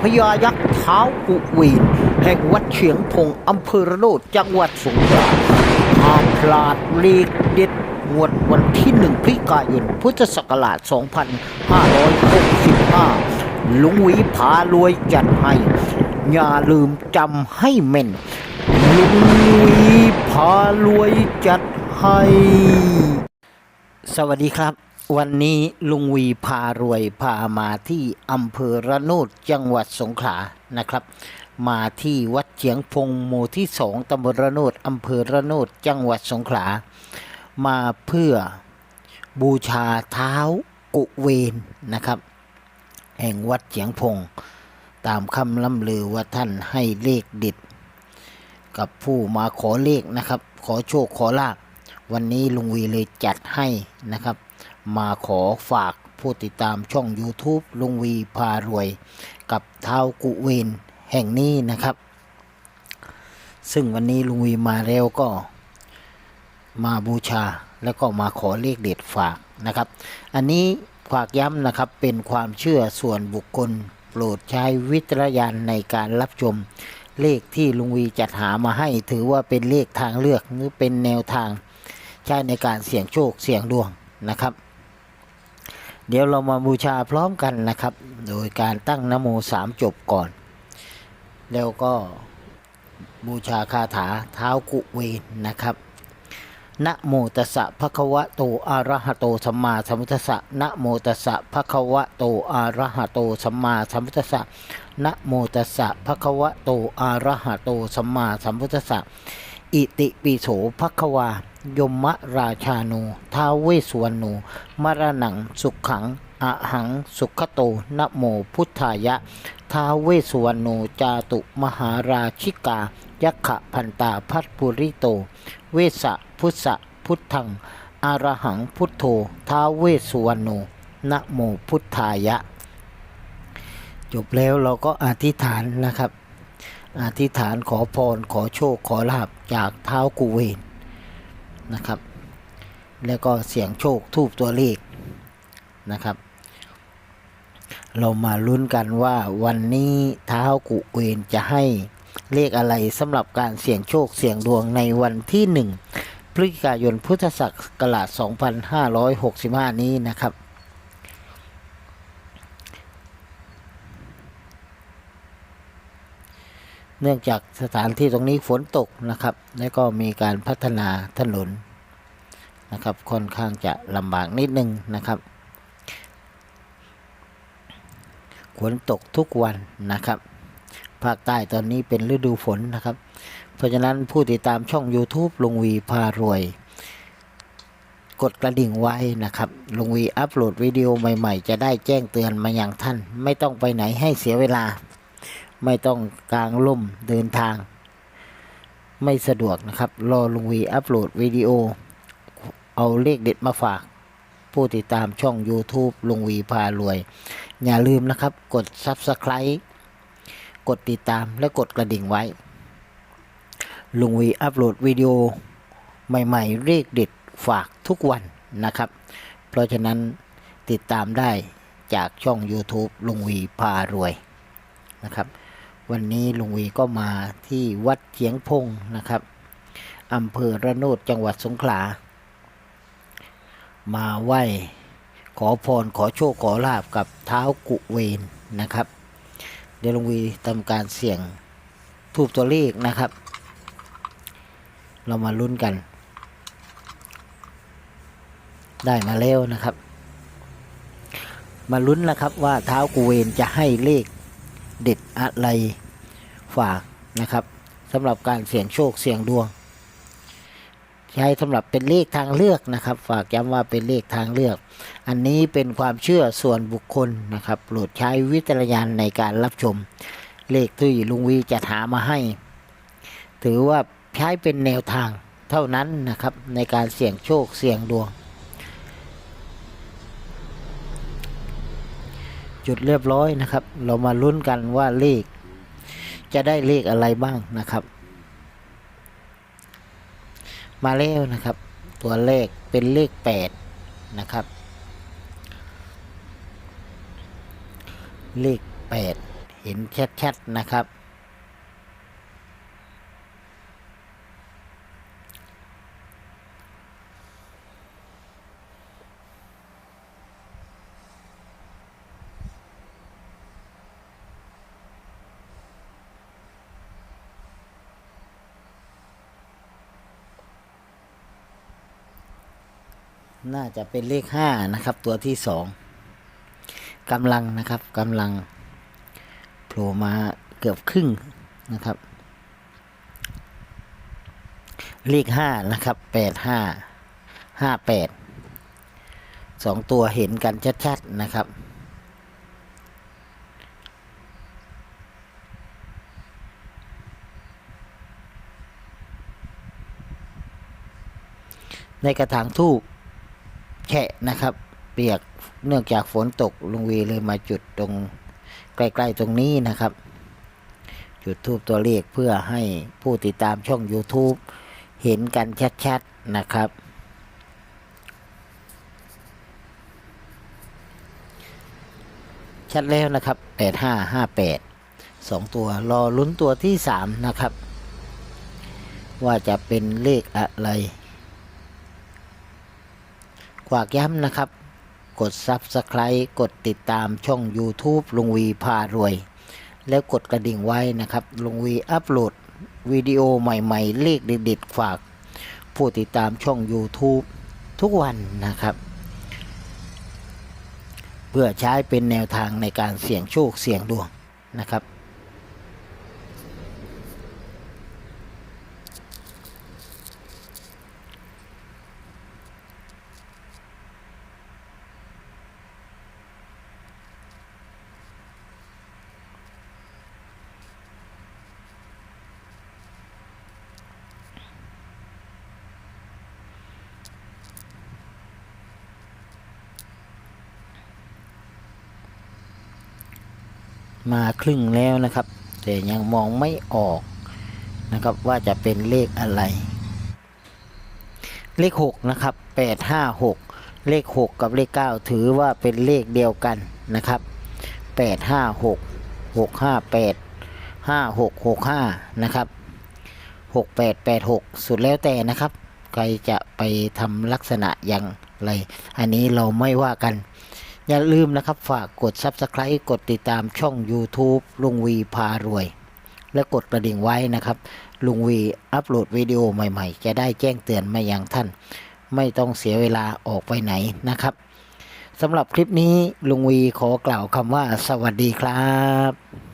พญายักษ์เท้ากุวีนแห่งวัดเฉียงพงอำเภอระโนดจังหวัดสงขลาห้ามพลาดเลขเด็ดงวดวันที่หนึ่งพฤศจิกายนพุทธศักราช 2565 ลุงวีพารวยจัดให้อย่าลืมจำให้แม่น ลุงวีพารวยจัดให้ สวัสดีครับ วันนี้ลุงวีพารวยพามาที่อำเภอระโนดจังหวัดสงขลานะครับ มาที่วัดเฉียงพงหมู่ที่สองตำบลระโนดอำเภอระโนดจังหวัดสงขลา มาเพื่อบูชาเท้ากุเวนนะครับ แห่งวัดเฉียงพง ตามคำล่ำลือว่าท่านให้เลขเด็ดกับผู้มาขอเลขนะครับ ขอโชคขอลาบวันนี้ลุงวีเลยจัดให้นะครับ มาขอฝากผู้ติดตามช่อง YouTube ลุงวีพารวย กับเท้ากุเวนแห่งนี้นะครับ ซึ่งวันนี้ลุงวีมาแล้วก็มาบูชาแล้วก็มาขอเลขเด็ดฝากนะครับ อันนี้ฝากย้ำนะครับเป็นความเชื่อส่วนบุคคลโปรดใช้วิจารณญาณในการรับชมเลขที่ลุงวีจัดหามาให้ถือว่าเป็นเลขทางเลือกหรือเป็นแนวทางใช้ในการเสี่ยงโชคเสี่ยงดวงนะครับ เดี๋ยวเรามาบูชาพร้อมกันนะครับ โดยการตั้งนโมสามจบก่อน แล้วก็บูชาคาถาเท้ากุเวนนะครับนะโมตัสสะภะคะวะโตอะระหะโตสัมมาสัมพุทธัสสะนะโมตัสสะภะคะวะโตอะระหะโตสัมมาสัมพุทธัสสะนะโมตัสสะภะคะวะโตอะระหะโตสัมมาสัมพุทธัสสะอิติปิโสภะคะวา ยมะราชาโนท้าเวสวรรณโนมรณังสุขขังอะหังสุขโตนะโมพุทธายะท้าเวสวรรณโนจาตุมหาราชิกา ยักขะพันตาพัทปุริโต เวสะพุทธะพุทธังอารหังพุทโธท้าเวสุวรรณโนนะโมพุทธายะ จบแล้วเราก็อธิษฐานนะครับ อธิษฐานขอพรขอโชคขอลาบจากเท้ากูเวน นะครับ แล้วก็เสียงโชคทูบตัวเลขนะครับ เรามาลุ้นกันว่าวันนี้ท้าวกุเวนจะให้เลขอะไรสำหรับการเสี่ยงโชคเสี่ยงดวงในวันที่หนึ่งพฤศจิกายนพุทธศักราช 2565 นี้นะครับ เนื่องจากสถานที่ตรงนี้ฝนตกนะครับ และก็มีการพัฒนาถนนนะครับ ค่อนข้างจะลำบากนิดนึงนะครับฝนตกทุกวันนะครับ ภาคใต้ตอนนี้เป็นฤดูฝนนะครับ เพราะฉะนั้นผู้ติดตามช่อง YouTube ลุงวีพารวย กดกระดิ่งไว้นะครับลุงวีอัปโหลดวิดีโอใหม่ๆ จะได้แจ้งเตือนมาอย่างท่าน ไม่ต้องไปไหนให้เสียเวลา ไม่ต้องกลางล่มเดินทาง ไม่สะดวกนะครับ รอลุงวีอัปโหลดวิดีโอ เอาเลขเด็ดมาฝาก ผู้ติดตามช่อง YouTube ลุงวีพารวย อย่าลืมนะครับ กด Subscribe กดติดตามและกดกระดิ่งไว้ ลุงวีอัปโหลดวิดีโอ ใหม่ๆเลขเด็ดฝากทุกวันนะครับ เพราะฉะนั้นติดตามได้จากช่อง YouTube ลุงวีพารวยนะครับ วันนี้ลุงวีก็มาที่วัดเฉียงพงนะครับอำเภอระโนดจังหวัดสงขลา มาไหว้ขอพรขอโชคขอลาบกับเท้ากุเวนนะครับ เดี๋ยวลุงวีทำการเสี่ยงทูบตัวเลขนะครับ เรามาลุ้นกัน ได้มาแล้วนะครับ มาลุ้นนะครับว่าเท้ากุเวนจะให้เลข เด็ดอะไรฝากนะครับสำหรับการเสี่ยงโชคเสี่ยงดวง ใช้สำหรับเป็นเลขทางเลือกนะครับ ฝากย้ำว่าเป็นเลขทางเลือก อันนี้เป็นความเชื่อส่วนบุคคลนะครับโปรดใช้วิจารณญาณในการรับชม เลขที่ลุงวีจะหามาให้ ถือว่าใช้เป็นแนวทางเท่านั้นนะครับในการเสี่ยงโชคเสี่ยงดวง จุดเรียบร้อยนะครับ เรามาลุ้นกันว่าเลข จะได้เลขอะไรบ้างนะครับ มาแล้วนะครับ ตัวเลขเป็นเลขแปดนะครับ เลขแปดเห็นชัดๆนะครับ น่าจะเป็นเลขห้านะครับ ตัวที่สองกำลังนะครับกำลังโผล่มาเกือบครึ่งนะครับ เลขห้านะครับแปดห้าห้าแปดสองตัวเห็นกันชัดๆนะครับในกระถางทูบ แฉะนะครับ เปียกเนื่องจากฝนตกลุงวีเลยมาจุดตรงใกล้ๆตรงนี้นะครับ จุดทูบตัวเลขเพื่อให้ผู้ติดตามช่อง YouTube เห็นกันชัดๆนะครับ ชัดแล้วนะครับ 8558สองตัวรอลุ้นตัวที่สามนะครับ ว่าจะเป็นเลขอะไร ฝากย้ำนะครับ กด Subscribe กดติดตามช่อง YouTube ลุงวีพารวย แล้วกดกระดิ่งไว้นะครับ ลุงวีอัปโหลดวิดีโอใหม่ๆ เลขเด็ดๆฝาก ผู้ติดตามช่อง YouTube ทุกวันนะครับ เพื่อใช้เป็นแนวทางในการเสี่ยงโชคเสี่ยงดวงนะครับ มาครึ่งแล้วนะครับ แต่ยังมองไม่ออกนะครับว่าจะเป็นเลขอะไร เลขหกนะครับแปดห้าหกเลขหกกับเลขเก้าถือว่าเป็นเลขเดียวกันนะครับแปดห้าหกหกห้าแปดห้าหกหกห้านะครับหกแปดแปดหกสุดแล้วแต่นะครับ ใครจะไปทำลักษณะอย่างไร อันนี้เราไม่ว่ากัน อย่าลืมนะครับฝากกด Subscribe กดติดตามช่อง YouTube ลุงวีพารวย และกดกระดิ่งไว้นะครับ ลุงวีอัปโหลดวิดีโอใหม่ๆ จะได้แจ้งเตือนมาอย่างท่าน ไม่ต้องเสียเวลาออกไปไหนนะครับสำหรับคลิปนี้ลุงวีขอกล่าวคำว่าสวัสดีครับ